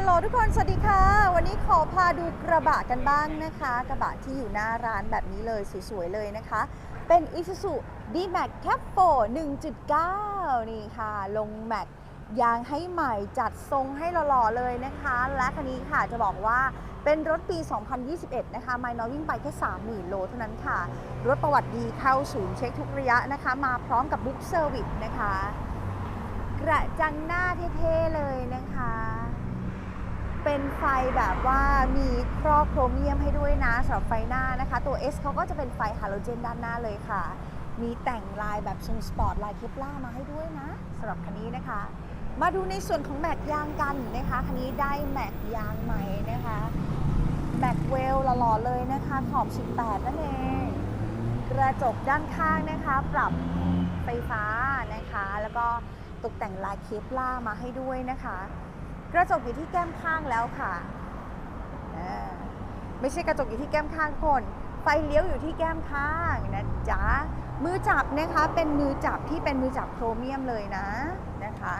ลโหลทุกคน สวัสดีค่ะ วันนี้ขอพาดูกระบะกันบ้างนะคะ กระบะที่อยู่หน้าร้านแบบนี้เลยสวยๆเลยนะคะ เป็น Isuzu D-Max Cap 4 1.9 นี่ค่ะ ลงแม็กยางให้ใหม่จัดทรงให้หล่อๆเลยนะคะ และคันนี้ค่ะจะบอกว่าเป็นรถปี 2021 นะคะ ไมล์น้อยวิ่งไปแค่ 30,000 โลเท่านั้นค่ะ รถประวัติดีเข้าศูนย์เช็คทุกระยะนะคะ มาพร้อมกับบุ๊กเซอร์วิสนะคะ กระจังหน้าเท่ๆเลยนะคะ เป็นไฟแบบว่ามีครอบโครเมียมให้ด้วยนะสำหรับไฟหน้านะคะ ตัว S เขาก็จะเป็นไฟฮาโลเจนด้านหน้าเลยค่ะ มีแต่งลายแบบทรงสปอร์ตลายเคปล่ามาให้ด้วยนะสำหรับคันนี้นะคะ มาดูในส่วนของแม็กยางกันนะคะ คันนี้ได้แม็กยางใหม่นะคะแม็กเวลหล่อๆเลยนะคะขอบ 18 นั่นเองกระจกด้านข้างนะคะ ปรับไฟฟ้านะคะ แล้วก็ตกแต่งลายเคปล่ามาให้ด้วยนะคะ กระจกอยู่ที่แก้มข้างแล้วค่ะ ไม่ใช่กระจกอยู่ที่แก้มข้างคน ไฟเลี้ยวอยู่ที่แก้มข้างนะจ๊ะ มือจับนะคะเป็นมือจับที่เป็นมือจับโครเมียมเลยนะนะคะ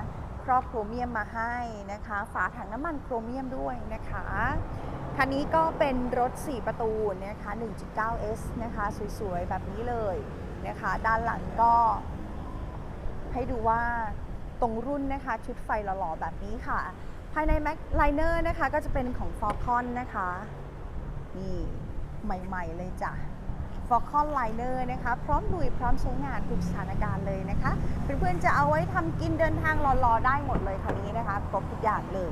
ครอบโครเมียมมาให้นะคะ ฝาถังน้ำมันโครเมียมด้วยนะคะ คันนี้ก็เป็นรถ 4 ประตูนะคะ 1.9S นะคะ สวยๆ แบบนี้เลยนะคะ ด้านหลังก็ให้ดูว่าตรงรุ่นนะคะ ชุดไฟหล่อๆ แบบนี้ค่ะ ภายใน Mac Liner นะคะก็จะเป็นของ Falcon นะคะ นี่ใหม่ๆเลยจ้ะ Falcon Liner นะคะ พร้อมลุยพร้อมใช้งานทุกสถานการณ์เลยนะคะ เพื่อนๆจะเอาไว้ทำกินเดินทางรอๆได้หมดเลยคันนี้นะคะครบทุกอย่างเลย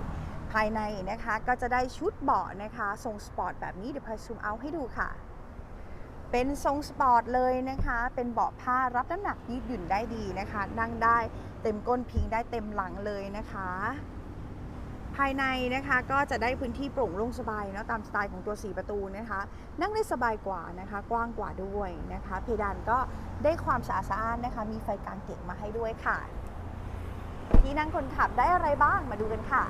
ภายในนะคะก็จะได้ชุดเบาะนะคะ ทรงสปอร์ตแบบนี้เดี๋ยวพาซูมเอาให้ดูค่ะเป็นทรงสปอร์ตเลยนะคะ เป็นเบาะผ้ารับน้ำหนักยืดหยุ่นได้ดีนะคะ นั่งได้เต็มก้นพิงได้เต็มหลังเลยนะคะ ภายในนะคะก็จะได้พื้นที่โปร่งโล่งสบายเนาะตามสไตล์ของตัว 4 ประตูนะคะ นั่งได้สบายกว่านะคะ กว้างกว่าด้วยนะคะ เพดานก็ได้ความสะอาดสะอ้านนะคะ มีไฟกลางเก็บมาให้ด้วยค่ะ ที่นั่งคนขับได้อะไรบ้างมาดูกันค่ะ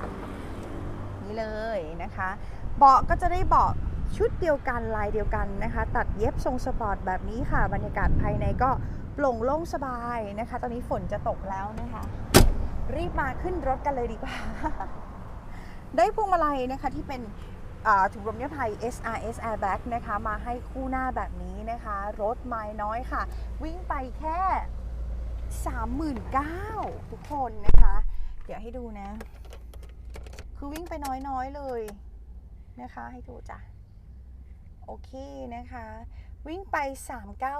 นี่เลยนะคะ เบาะก็จะได้เบาะชุดเดียวกันลายเดียวกันนะคะ ตัดเย็บทรงสปอร์ตแบบนี้ค่ะ บรรยากาศภายในก็โปร่งโล่งสบายนะคะ ตอนนี้ฝนจะตกแล้วนะคะ รีบมาขึ้นรถกันเลยดีกว่า ได้พวงมาลัยนะคะที่เป็นถุงลมนิรภัย SRS Airbag นะคะมาให้คู่หน้าแบบนี้นะคะ รถไม้น้อยค่ะ วิ่งไปแค่ 39,000 ทุกคนนะคะ เดี๋ยวให้ดูนะ คือวิ่งไปน้อยๆเลยนะคะ ให้ดูจ้ะ โอเคนะคะ วิ่งไป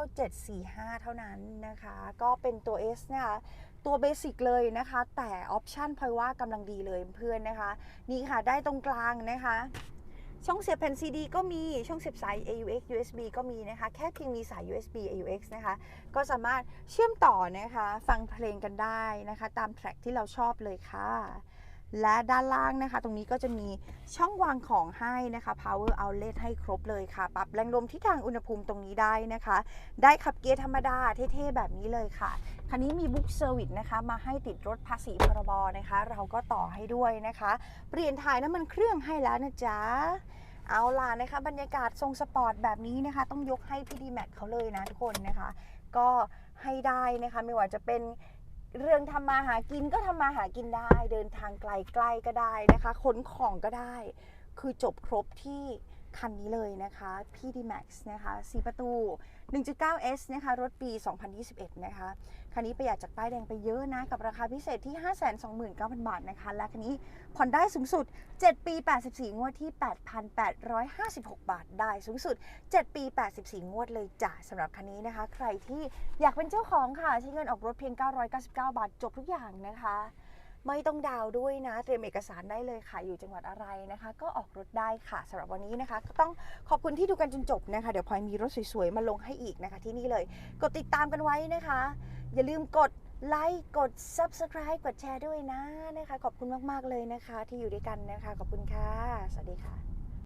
39745 เท่านั้นนะคะ ก็เป็นตัว S นะคะ ตัวเบสิกเลยนะคะ แต่ออปชันพลอยว่ากำลังดีเลยเพื่อนนะคะ นี่ค่ะได้ตรงกลางนะคะ ช่องเสียบแผ่นซีดีก็มีช่องเสียบสาย AUX USB ก็มีนะคะ แค่เพียงมีสาย USB AUX นะคะ ก็สามารถเชื่อมต่อนะคะ ฟังเพลงกันได้นะคะ ตามแทร็กที่เราชอบเลยค่ะ และด้านล่างนะคะ ตรงนี้ก็จะมีช่องวางของให้นะคะ power outlet ให้ครบเลยค่ะ ปรับแรงลมที่ทางอุณหภูมิตรงนี้ได้นะคะ ได้ขับเกียร์ธรรมดาเท่ๆ แบบนี้เลยค่ะ คันนี้มีบุ๊กเซอร์วิสนะคะ มาให้ติดรถภาษีพรบนะคะ เราก็ต่อให้ด้วยนะคะ เปลี่ยนถ่ายน้ำมันเครื่องให้แล้วนะจ๊ะเอาล่ะนะคะ บรรยากาศทรงสปอร์ตแบบนี้นะคะ ต้องยกให้พี่ดีแม็กเขาเลยนะทุกคนนะคะ ก็ให้ได้นะคะ ไม่ว่าจะเป็น เรื่องทำมาหากินก็ทำมาหากินได้ เดินทางไกลใกลก็ได้นะคะขนของก็ได้ คือจบครบที่ คันนี้เลยนะคะ PD-Max นะคะ4ประตู 1.9S นะคะ รถปี 2021 นะคะ คันนี้ประหยัดจากป้ายแดงไปเยอะนะ กับราคาพิเศษที่ 529,000 บาทนะคะ และคันนี้ผ่อนได้สูงสุด 7 ปี 84 งวดที่ 8,856 บาทได้สูงสุด 7 ปี 84 งวดเลยจ้ะสำหรับคันนี้นะคะ ใครที่อยากเป็นเจ้าของค่ะ ใช้เงินออกรถเพียง 999 บาทจบทุกอย่างนะคะ ไม่ต้องดาวด้วยนะ เตรียมเอกสารได้เลยค่ะ อยู่จังหวัดอะไรนะคะ ก็ออกรถได้ค่ะสำหรับวันนี้นะคะ ก็ต้องขอบคุณที่ดูกันจนจบนะคะ เดี๋ยวพลอยมีรถสวยๆ มาลงให้อีกนะคะที่นี่เลย กดติดตามกันไว้นะคะ อย่าลืมกดไลค์กด Subscribe กดแชร์ด้วยนะนะคะ ขอบคุณมากๆเลยนะคะ ที่อยู่ด้วยกันนะคะ ขอบคุณค่ะ สวัสดีค่ะ